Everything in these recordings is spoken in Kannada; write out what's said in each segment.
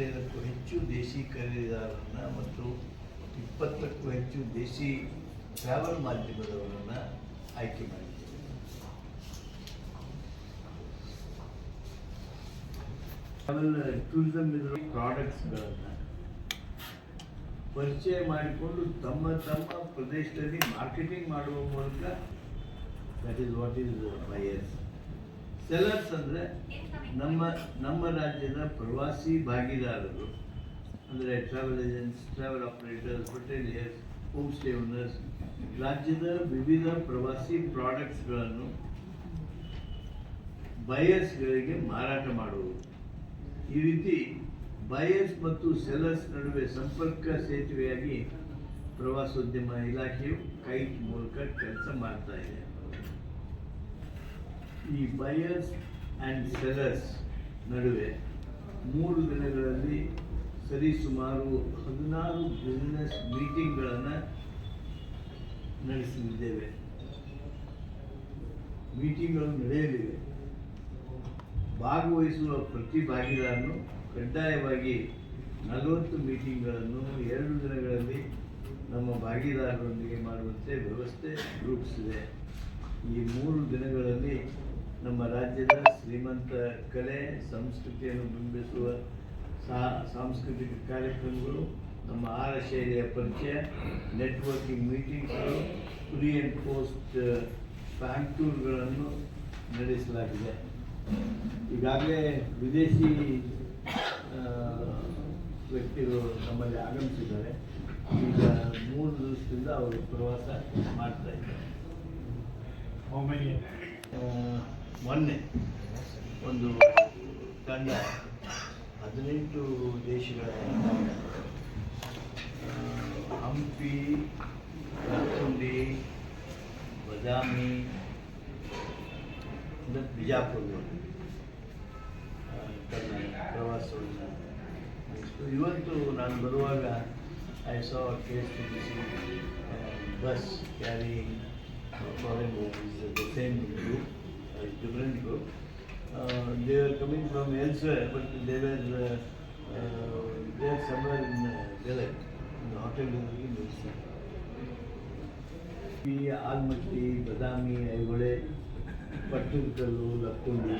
ಎಪ್ಪತ್ತೈದಕ್ಕೂ ಹೆಚ್ಚು ದೇಶಿ ಖರೀದಿದಾರರನ್ನು ಮತ್ತು ಇಪ್ಪತ್ತಕ್ಕೂ ಹೆಚ್ಚು ದೇಶಿ ಟ್ರಾವೆಲ್ ಮಾಧ್ಯಮದವರನ್ನು ಆಯ್ಕೆ ಮಾಡಿದ್ದೇವೆ. ಟ್ರಾವೆಲ್ ಟೂರಿಸಮ್ ಇದ್ರ ಪ್ರಾಡಕ್ಟ್ಸ್ಗಳನ್ನು ಪರಿಚಯ ಮಾಡಿಕೊಂಡು ತಮ್ಮ ತಮ್ಮ ಪ್ರದೇಶದಲ್ಲಿ ಮಾರ್ಕೆಟಿಂಗ್ ಮಾಡುವ ಮೂಲಕ that is what is buyers sellers ಅಂದರೆ ನಮ್ಮ ನಮ್ಮ ರಾಜ್ಯದ ಪ್ರವಾಸಿ ಭಾಗಿದಾರರು. ಅಂದರೆ travel agents travel operators hoteliers home stay owners ರಾಜ್ಯದ ವಿವಿಧ ಪ್ರವಾಸಿ ಪ್ರಾಡಕ್ಟ್ಸ್ಗಳನ್ನು ಬಯರ್ಸ್ಗಳಿಗೆ ಮಾರಾಟ ಮಾಡುವುದು. ಈ ರೀತಿ ಬಯರ್ಸ್ ಮತ್ತು ಸೆಲ್ಲರ್ಸ್ ನಡುವೆ ಸಂಪರ್ಕ ಸೇತುವೆಯಾಗಿ ಪ್ರವಾಸೋದ್ಯಮ ಇಲಾಖೆಯು ಕೈಟ್ ಮೂಲಕ ಕೆಲಸ ಮಾಡ್ತಾ ಇದೆ. ಈ ಬಯರ್ಸ್ ಆ್ಯಂಡ್ ಸೆಲರ್ಸ್ ನಡುವೆ ಮೂರು ದಿನಗಳಲ್ಲಿ ಸರಿಸುಮಾರು ಹದಿನಾರು ಬಿಸ್ನೆಸ್ ಮೀಟಿಂಗ್ಗಳನ್ನು ನಡೆಸಲಿದ್ದೇವೆ. ಮೀಟಿಂಗ್ಗಳು ನಡೆಯಲಿವೆ. ಭಾಗವಹಿಸುವ ಪ್ರತಿ ಭಾಗಿದಾರನು ಕಡ್ಡಾಯವಾಗಿ ನಲವತ್ತು ಮೀಟಿಂಗ್ಗಳನ್ನು ಎರಡು ದಿನಗಳಲ್ಲಿ ನಮ್ಮ ಭಾಗಿದಾರರೊಂದಿಗೆ ಮಾಡುವಂತೆ ವ್ಯವಸ್ಥೆ ರೂಪಿಸಿದೆ. ಈ ಮೂರು ದಿನಗಳಲ್ಲಿ ನಮ್ಮ ರಾಜ್ಯದ ಶ್ರೀಮಂತ ಕಲೆ ಸಂಸ್ಕೃತಿಯನ್ನು ಬಿಂಬಿಸುವ ಸಾ- ಸಾಂಸ್ಕೃತಿಕ ಕಾರ್ಯಕ್ರಮಗಳು ನಮ್ಮ ಆಹಾರ ಶೈಲಿಯ ಪರಿಚಯ ನೆಟ್ವರ್ಕಿಂಗ್ ಮೀಟಿಂಗ್ಸ್ಗಳು ಪ್ರೀ ಆ್ಯಂಡ್ ಪೋಸ್ಟ್ ಫ್ಯಾನ್ ಟೂರ್ಗಳನ್ನು ನಡೆಸಲಾಗಿದೆ. ಈಗಾಗಲೇ ವಿದೇಶಿ ವ್ಯಕ್ತಿಗಳು ನಮ್ಮಲ್ಲಿ ಆಗಮಿಸಿದ್ದಾರೆ. ಈಗ ಮೂರು ದಿವಸದಿಂದ ಅವರು ಪ್ರವಾಸ ಮಾಡ್ತಾ ಇದ್ದಾರೆ. ಮೊನ್ನೆ ಒಂದು ತಂಡ ಹದಿನೆಂಟು ದೇಶಗಳ ಹಂಪಿ ಲಕ್ಕುಂಡಿ ಬದಾಮಿ ಬಿಜಾಪುರ ತನ್ನ ಪ್ರವಾಸವನ್ನು ಇವತ್ತು ನಾನು ಬರುವಾಗ I saw K S T C bus carry foreign same group, uh, different group. Uh, they were coming from elsewhere, but they were uh, uh, they are somewhere in uh, Delhi, in the hotel in Delhi. ಈ ಆಲ್ಮಟ್ಟಿ ಬದಾಮಿ ಐಹೊಳೆ ಪಟ್ಟದಕಲ್ಲು ಲಕ್ಕುಂಡಿ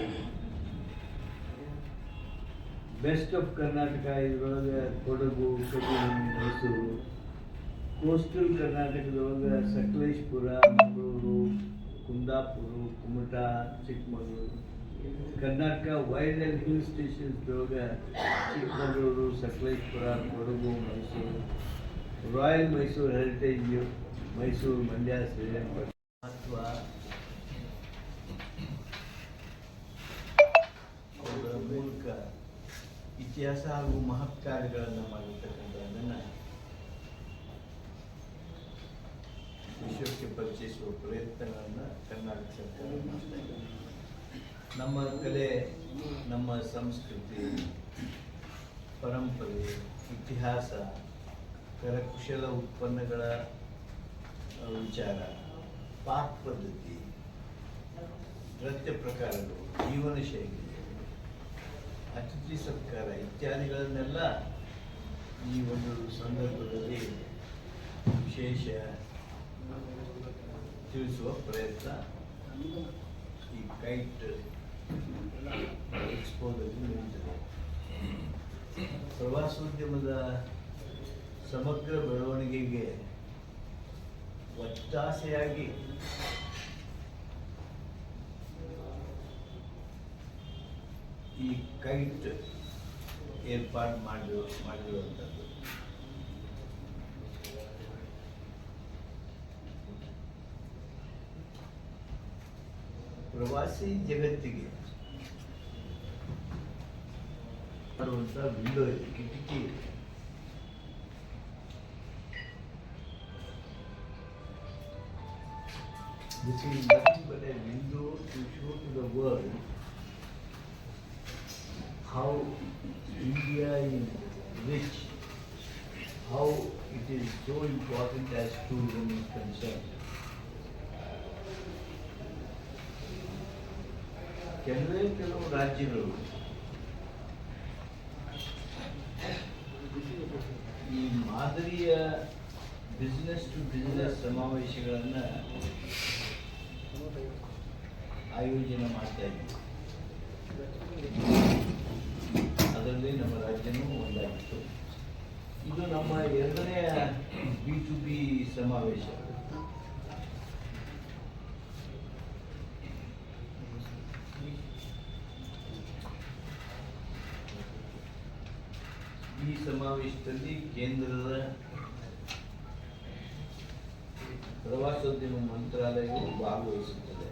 ಬೆಸ್ಟ್ ಆಫ್ ಕರ್ನಾಟಕ ಇದರೊಳಗೆ ಕೊಡಗು ಕಬಿನಿ ಮೈಸೂರು ಕೋಸ್ಟಲ್ ಕರ್ನಾಟಕದೊಳಗೆ Sakleshpur Mangaluru Kundapura, Kumta, Chikkamagaluru, Karnataka wild and stations ಸ್ಟೇಷನ್ಸ್ದೊಳಗೆ Chikkamagaluru, Sakleshpur, Kodagu, Mysuru, royal Mysuru heritage Mysuru Mandya Srirangapatna ಮಹತ್ವ. ಅವರ ಮೂಲಕ ಇತಿಹಾಸ ಹಾಗೂ ಮಹತ್ಕಾರ್ಯಗಳನ್ನು ಮಾಡಿರ್ತಕ್ಕಂಥದ್ದನ್ನು ವಿಶ್ವಕ್ಕೆ ಪರಿಚಯಿಸುವ ಪ್ರಯತ್ನಗಳನ್ನು ಕರ್ನಾಟಕ ಸರ್ಕಾರ ಮಾಡ್ತಾ ಇದೆ ನಮ್ಮ ಕಲೆ, ನಮ್ಮ ಸಂಸ್ಕೃತಿ, ಪರಂಪರೆ, ಇತಿಹಾಸ, ಕರಕುಶಲ ಉತ್ಪನ್ನಗಳ ವಿಚಾರ ಪಾಕ್ ಪದ್ಧತಿ, ನೃತ್ಯ ಪ್ರಕಾರಗಳು, ಜೀವನ ಶೈಲಿ, ಅತಿಥಿ ಸತ್ಕಾರ ಇತ್ಯಾದಿಗಳನ್ನೆಲ್ಲ ಈ ಒಂದು ಸಂದರ್ಭದಲ್ಲಿ ವಿಶೇಷ ತಿಳಿಸುವ ಪ್ರಯತ್ನ ಈ ಕೈಟ್ ಎಕ್ಸ್ಪೋದಲ್ಲಿ ನಡೀತದೆ ಪ್ರವಾಸೋದ್ಯಮದ ಸಮಗ್ರ ಬೆಳವಣಿಗೆಗೆ ಒತ್ತಾಸೆಯಾಗಿ ಈ ಕೈಟ್ ಏರ್ಪಾಡು ಮಾಡಿರೋ ಮಾಡಿರುವಂಥದ್ದು. ಪ್ರವಾಸಿ ಜಗತ್ತಿಗೆ ಮಾಡುವಂಥ ವಿಂಡೋ ಇದೆ ಕಿಟಕಿ ಇದೆ This is nothing but a window to show to the world how India is rich, how it is so important as tourism ಕೆಲವೇ ಕೆಲವು ರಾಜ್ಯಗಳು ಈ ಮಾದರಿಯ ಬಿಸ್ನೆಸ್ ಟು ಬಿಸ್ನೆಸ್ ಸಮಾವೇಶಗಳನ್ನು ಆಯೋಜನೆ ಮಾಡ್ತಾ ಇದ್ವಿ ಅದರಲ್ಲಿ ನಮ್ಮ ರಾಜ್ಯನೂ ಒಂದಾಗಿತ್ತು. ಇದು ನಮ್ಮ ಎರಡನೇ ಬಿ ಟು ಬಿ ಸಮಾವೇಶ. ಈ ಸಮಾವೇಶದಲ್ಲಿ ಕೇಂದ್ರದ ಪ್ರವಾಸೋದ್ಯಮ ಮಂತ್ರಾಲಯವು ಭಾಗವಹಿಸುತ್ತದೆ.